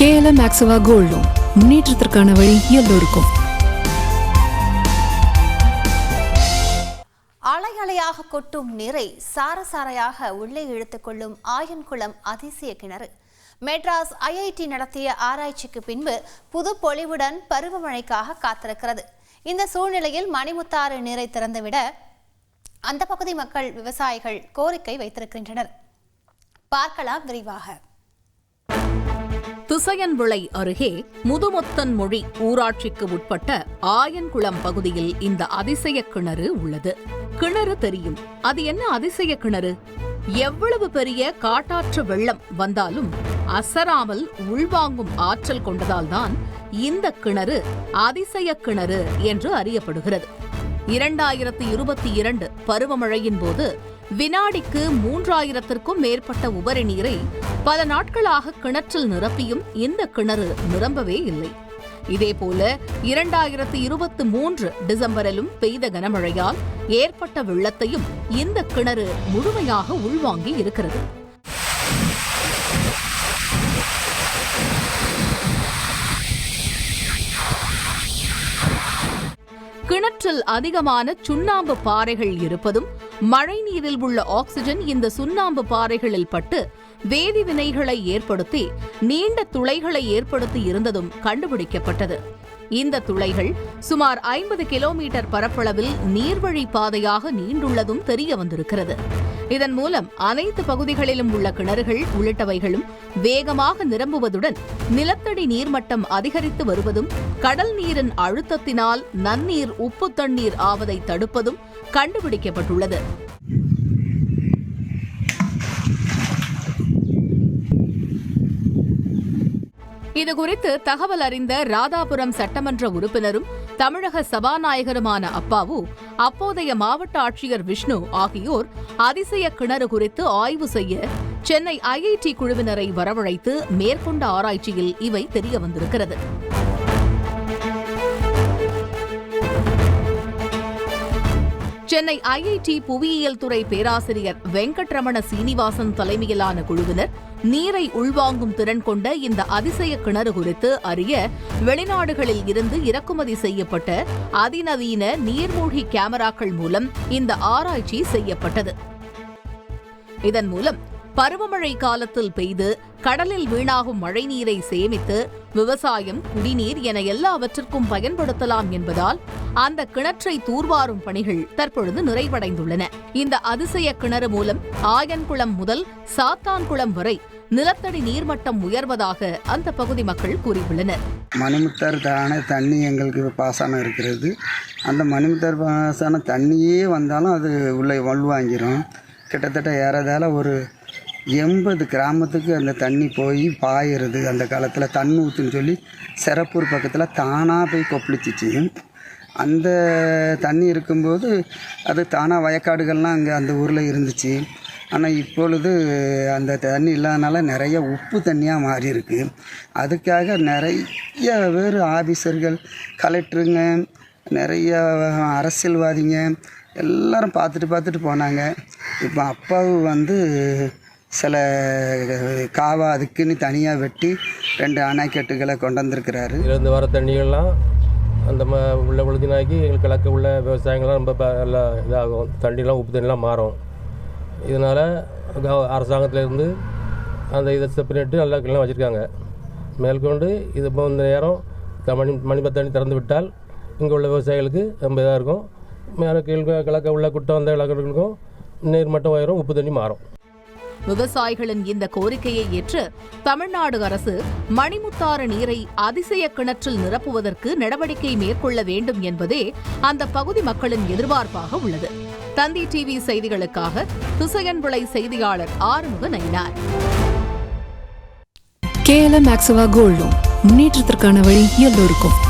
KLM மேக்ஸிவா gold முன்னேற்றத்திற்கான வழி எல்லோருக்கும். அலையாக கொட்டும் நீரை சார சாரையாக உள்ளே இழுத்துக்கொள்ளும் ஆயன்குளம் அதிசய கிணறு. மெட்ராஸ் ஐஐடி நடத்திய ஆராய்ச்சிக்கு பின்பு புது பொலிவுடன் பருவமழைக்காக காத்திருக்கிறது. இந்த சூழ்நிலையில் மணிமுத்தாறு நீரை திறந்துவிட அந்த பகுதி மக்கள் விவசாயிகள் கோரிக்கை வைத்திருக்கின்றனர். பார்க்கலாம் விரிவாக. திசையன்விளை அருகே முதுமொத்தன் மொழி ஊராட்சிக்கு உட்பட்ட ஆயன்குளம் பகுதியில் இந்த அதிசய கிணறு உள்ளது. கிணறு தெரியும். அது என்ன அதிசய கிணறு? எவ்வளவு பெரிய காட்டாற்று வெள்ளம் வந்தாலும் அசராமல் உள்வாங்கும் ஆற்றல் கொண்டதால்தான் இந்த கிணறு அதிசய கிணறு என்று அறியப்படுகிறது. இரண்டாயிரத்தி இருபத்தி இரண்டு பருவமழையின் போது வினாடிக்கு மூன்றாயிரத்திற்கும் மேற்பட்ட உபரி நீரை பல நாட்களாக கிணற்றில் நிரப்பியும் இந்த கிணறு நிரம்பவே இல்லை. இதேபோல இரண்டாயிரத்தி இருபத்தி மூன்று டிசம்பரிலும் பெய்த கனமழையால் ஏற்பட்ட வெள்ளத்தையும் இந்த கிணறு முழுமையாக உள்வாங்கி இருக்கிறது. கிணற்றில் அதிகமான சுண்ணாம்பு பாறைகள் இருப்பதும் மழை நீரில் உள்ள ஆக்சிஜன் இந்த சுண்ணாம்பு பாறைகளில் பட்டு வேதி வினைகளை ஏற்படுத்தி நீண்ட துளைகளை ஏற்படுத்தி இருந்ததும் கண்டுபிடிக்கப்பட்டது. இந்த துளைகள் சுமார் ஐம்பது கிலோமீட்டர் பரப்பளவில் நீர்வழி பாதையாக நீண்டுள்ளதும் தெரிய வந்திருக்கிறது. இதன் மூலம் அனைத்து பகுதிகளிலும் உள்ள கிணறுகள் உள்ளிட்டவைகளும் வேகமாக நிரம்புவதுடன் நிலத்தடி நீர்மட்டம் அதிகரித்து வருவதும் கடல் நீரின் அழுத்தத்தினால் நன்னீர் உப்பு தண்ணீர் ஆவதை தடுப்பதும் கண்டுபிடிக்கப்பட்டுள்ளது. இதுகுறித்து தகவல் அறிந்த ராதாபுரம் சட்டமன்ற உறுப்பினரும் தமிழக சபாநாயகருமான அப்பாவு அப்போதைய மாவட்ட ஆட்சியர் விஷ்ணு ஆகியோர் அதிசய கிணறு குறித்து ஆய்வு செய்ய சென்னை ஐஐடி குழுவினரை வரவழைத்து மேற்கொண்ட ஆராய்ச்சியில் இவை தெரியவந்திருக்கிறது. சென்னை ஐஐடி புவியியல் துறை பேராசிரியர் வெங்கட்ரமண சீனிவாசன் தலைமையிலான குழுவினர் நீரை உள்வாங்கும் திறன் கொண்ட இந்த அதிசய கிணறு குறித்து அறிய வெளிநாடுகளில் இருந்து இறக்குமதி செய்யப்பட்ட அதிநவீன நீர்மூழ்கி கேமராக்கள் மூலம் இந்த ஆராய்ச்சி செய்யப்பட்டது. இதன் மூலம் பருவமழை காலத்தில் பெய்து கடலில் வீணாகும் மழைநீரை சேமித்து விவசாயம் குடிநீர் என எல்லாவற்றிற்கும் பயன்படுத்தலாம் என்பதால் அந்த கிணற்றை தூர்வாரும் பணிகள் தற்பொழுது நிறைவடைந்துள்ளன. இந்த அதிசய கிணறு மூலம் ஆயன்குளம் முதல் சாத்தான்குளம் வரை நிலத்தடி நீர்மட்டம் உயர்வதாக அந்த பகுதி மக்கள் கூறியுள்ளனர். மணிமுத்தார் தானே தண்ணி எங்களுக்கு பாசனம் இருக்கிறது. அந்த மணிமுத்தார் பாசனம் தண்ணியே வந்தாலும் அது உள்ளே வலுவாங்கிரும் கிட்டத்தட்ட ஏறதால ஒரு எண்பது கிராமத்துக்கு அந்த தண்ணி போய் பாயிறது அந்த காலத்தில் தண்ணி ஊற்றுன்னு சொல்லி சிறப்பூர் பக்கத்தில் தானாக போய் கொப்பளிச்சிச்சு. அந்த தண்ணி இருக்கும்போது அது தானாக வயக்காடுகள்லாம் அங்கே அந்த ஊரில் இருந்துச்சு. ஆனால் இப்பொழுது அந்த தண்ணி இல்லாதனால நிறைய உப்பு தண்ணியாக மாறி இருக்கு அதுக்காக நிறைய பேர் ஆஃபீஸர்கள் கலெக்டருங்க நிறைய அரசியல்வாதிங்க எல்லாரும் பார்த்துட்டு பார்த்துட்டு போனாங்க. இப்போ அப்பாவு வந்து சில காவா அதுக்குன்னு தனியாக வெட்டி ரெண்டு அணைக்கட்டுகளை கொண்டு வந்திருக்கிறாரு இருந்து வர தண்ணிகள்லாம் அந்த ம உள்ள விழுதினாக்கி எங்களுக்கு கிழக்கு உள்ள விவசாயங்கள்லாம் ரொம்ப ப- நல்லா இதாகும். தண்ணிலாம் உப்பு தண்ணிலாம் மாறும். இதனால் அரசாங்கத்திலேருந்து அந்த இதை செப்பரேட்டு நல்லா கிளம்ப வச்சுருக்காங்க. மேற்கொண்டு இது இப்போ இந்த நேரம் த- மணி மணிபத் தண்ணி திறந்து விட்டால் இங்கே உள்ள விவசாயிகளுக்கு ரொம்ப இதாக இருக்கும். மேலே கீழ் கிழக்க உள்ள குட்டம் வந்த இலக்கங்களுக்கும் நீர் மட்டும் உயரும் உப்பு தண்ணி மாறும். விவசாயிகளின் இந்த கோரிக்கையை ஏற்று தமிழ்நாடு அரசு மணிமுத்தாறு நீரை அதிசய கிணற்றில் நிரப்புவதற்கு நடவடிக்கை மேற்கொள்ள வேண்டும் என்பதே அந்த பகுதி மக்களின் எதிர்பார்ப்பாக உள்ளது. தந்தி டிவி செய்திகளுக்காக துசையன்விளை செய்தியாளர் Arumuga Nainar. KLM Axiva gold முன்னேற்றத்திற்கான வழி எல்லோருக்கும்.